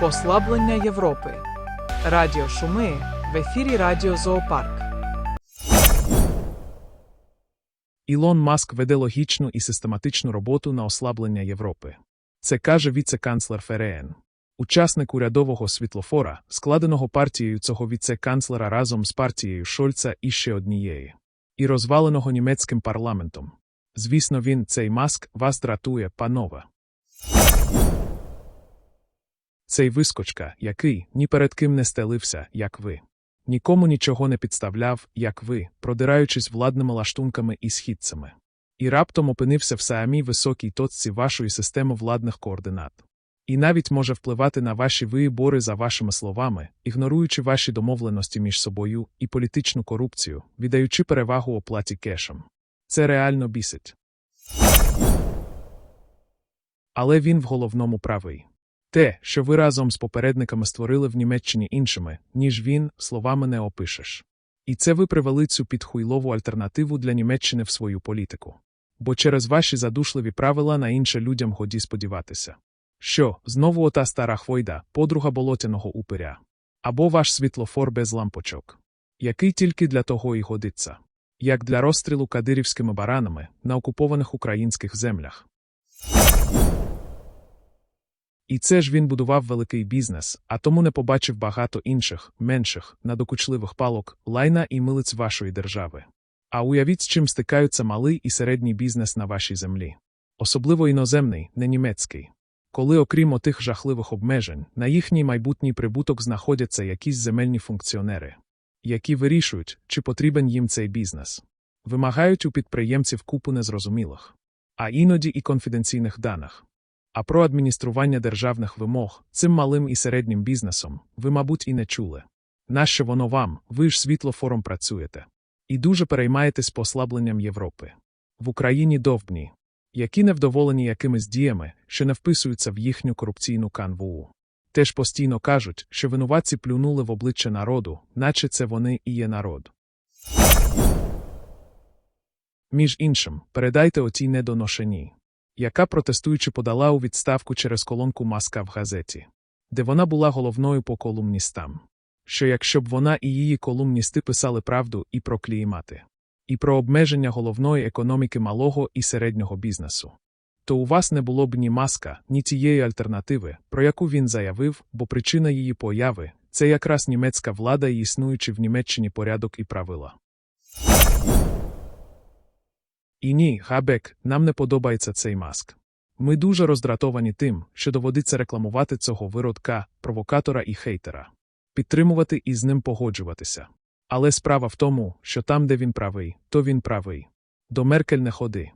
Послаблення Європи. Радіо Шуми в ефірі Радіо Зоопарк. Ілон Маск веде логічну і систематичну роботу на ослаблення Європи. Це каже віце-канцлер ФРН. Учасник урядового світлофора, складеного партією цього віце-канцлера разом з партією Шольца і ще однієї, і розваленого німецьким парламентом. Звісно, він, цей маск, вас дратує, панове. Цей вискочка, який ні перед ким не стелився, як ви. Нікому нічого не підставляв, як ви, продираючись владними лаштунками і східцями. І раптом опинився в самій високій точці вашої системи владних координат. І навіть може впливати на ваші вибори за вашими словами, ігноруючи ваші домовленості між собою і політичну корупцію, віддаючи перевагу оплаті кешем. Це реально бісить. Але він в головному правий. Те, що ви разом з попередниками створили в Німеччині іншими, ніж він, словами не опишеш. І це ви привели цю підхуйлову альтернативу для Німеччини в свою політику. Бо через ваші задушливі правила на інше людям годі сподіватися. Що, знову ота стара хвойда, подруга болотяного упиря. Або ваш світлофор без лампочок. Який тільки для того і годиться. Як для розстрілу кадирівськими баранами на окупованих українських землях. І це ж він будував великий бізнес, а тому не побачив багато інших, менших, надокучливих палок, лайна і милиць вашої держави. А уявіть, з чим стикаються малий і середній бізнес на вашій землі. Особливо іноземний, не німецький. Коли, окрім отих жахливих обмежень, на їхній майбутній прибуток знаходяться якісь земельні функціонери, які вирішують, чи потрібен їм цей бізнес. Вимагають у підприємців купу незрозумілих, а іноді і конфіденційних даних. А про адміністрування державних вимог цим малим і середнім бізнесом ви, мабуть, і не чули. Нащо воно вам, ви ж світлофором працюєте. І дуже переймаєтесь послабленням Європи. В Україні довбні, які невдоволені якимись діями, що не вписуються в їхню корупційну канву. Теж постійно кажуть, що винуватці плюнули в обличчя народу, наче це вони і є народ. Між іншим, передайте отій недоношеній яка протестуючи подала у відставку через колонку маска в газеті, де вона була головною по колумністам. Що якщо б вона і її колумністи писали правду і про клімати, і про обмеження головної економіки малого і середнього бізнесу, то у вас не було б ні маска, ні тієї альтернативи, про яку він заявив, бо причина її появи це якраз німецька влада і існуючий в Німеччині порядок і правила. І ні, Хабек, нам не подобається цей маск. Ми дуже роздратовані тим, що доводиться рекламувати цього виродка, провокатора і хейтера, підтримувати і з ним погоджуватися. Але справа в тому, що там, де він правий, то він правий. До Меркель не ходи.